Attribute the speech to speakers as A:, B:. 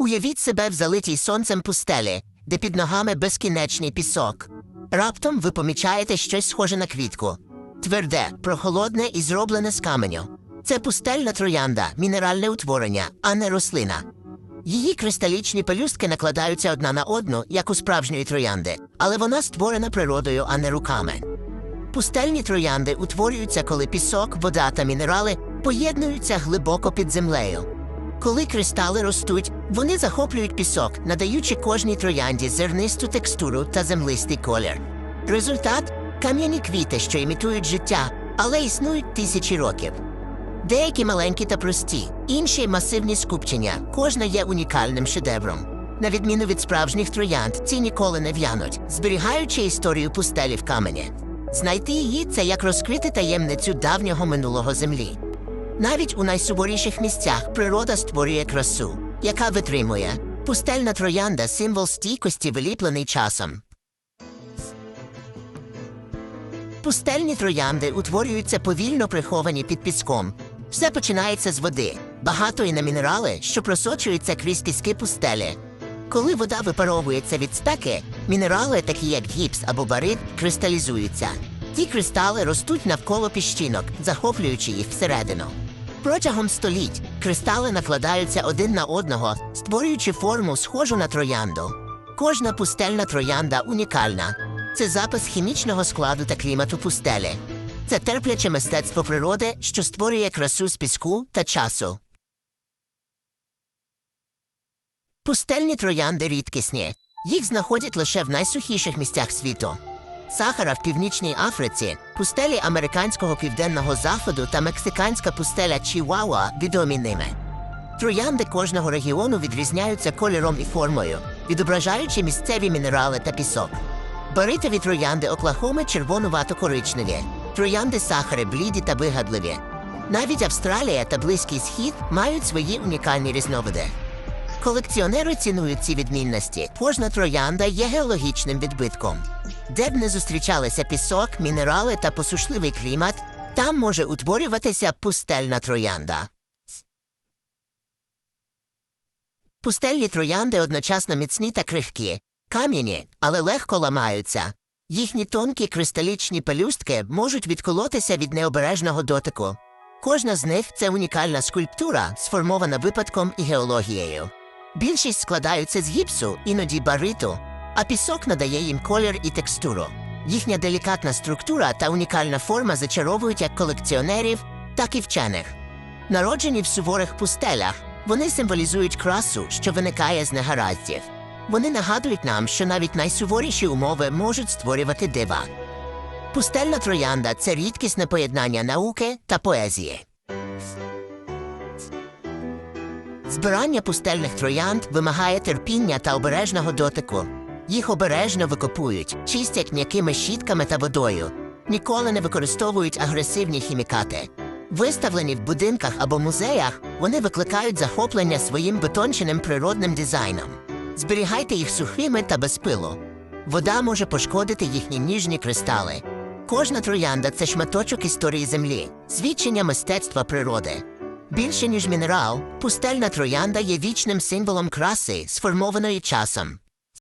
A: Уявіть себе в залитій сонцем пустелі, де під ногами безкінечний пісок. Раптом ви помічаєте щось схоже на квітку. Тверде, прохолодне і зроблене з каменю. Це пустельна троянда, мінеральне утворення, а не рослина. Її кристалічні пелюстки накладаються одна на одну, як у справжньої троянди, але вона створена природою, а не руками. Пустельні троянди утворюються, коли пісок, вода та мінерали поєднуються глибоко під землею. Коли кристали ростуть, вони захоплюють пісок, надаючи кожній троянді зернисту текстуру та землистий колір. Результат кам'яні квіти, що імітують життя, але існують тисячі років. Деякі маленькі та прості, інші масивні скупчення, кожна є унікальним шедевром. На відміну від справжніх троянд, ці ніколи не в'януть, зберігаючи історію пустелі в камені. Знайти її це як розкрити таємницю давнього минулого землі. Навіть у найсуворіших місцях природа створює красу, яка витримує. Пустельна троянда символ стійкості, виліплений часом. Пустельні троянди утворюються повільно приховані під піском. Все починається з води, багатої на мінерали, що просочуються крізь піски пустелі. Коли вода випаровується від стеки, мінерали, такі як гіпс або барит, кристалізуються. Ті кристали ростуть навколо піщинок, захоплюючи їх всередину. Протягом століть кристали накладаються один на одного, створюючи форму, схожу на троянду. Кожна пустельна троянда унікальна. Це запис хімічного складу та клімату пустелі. Це терпляче мистецтво природи, що створює красу з піску та часу. Пустельні троянди рідкісні. Їх знаходять лише в найсухіших місцях світу. Сахара в Північній Африці, пустелі американського південного заходу та мексиканська пустеля Чіуауа відомі ними. Троянди кожного регіону відрізняються кольором і формою, відображаючи місцеві мінерали та пісок. Баритові троянди Оклахоми червонувато-коричневі, троянди сахари бліді та вигадливі. Навіть Австралія та Близький Схід мають свої унікальні різновиди. Колекціонери цінують ці відмінності. Кожна троянда є геологічним відбитком. Де б не зустрічалися пісок, мінерали та посушливий клімат, там може утворюватися пустельна троянда. Пустельні троянди одночасно міцні та крихкі, кам'яні, але легко ламаються. Їхні тонкі кристалічні пелюстки можуть відколотися від необережного дотику. Кожна з них це унікальна скульптура, сформована випадком і геологією. Більшість складаються з гіпсу, іноді бариту, а пісок надає їм колір і текстуру. Їхня делікатна структура та унікальна форма зачаровують як колекціонерів, так і вчених. Народжені в суворих пустелях, вони символізують красу, що виникає з негараздів. Вони нагадують нам, що навіть найсуворіші умови можуть створювати дива. Пустельна троянда це рідкісне поєднання науки та поезії. Збирання пустельних троянд вимагає терпіння та обережного дотику. Їх обережно викопують, чистять м'якими щітками та водою. Ніколи не використовують агресивні хімікати. Виставлені в будинках або музеях, вони викликають захоплення своїм витонченим природним дизайном. Зберігайте їх сухими та без пилу. Вода може пошкодити їхні ніжні кристали. Кожна троянда це шматочок історії землі, свідчення мистецтва природи. Більше ніж мінерал, пустельна троянда є вічним символом краси, сформованої часом.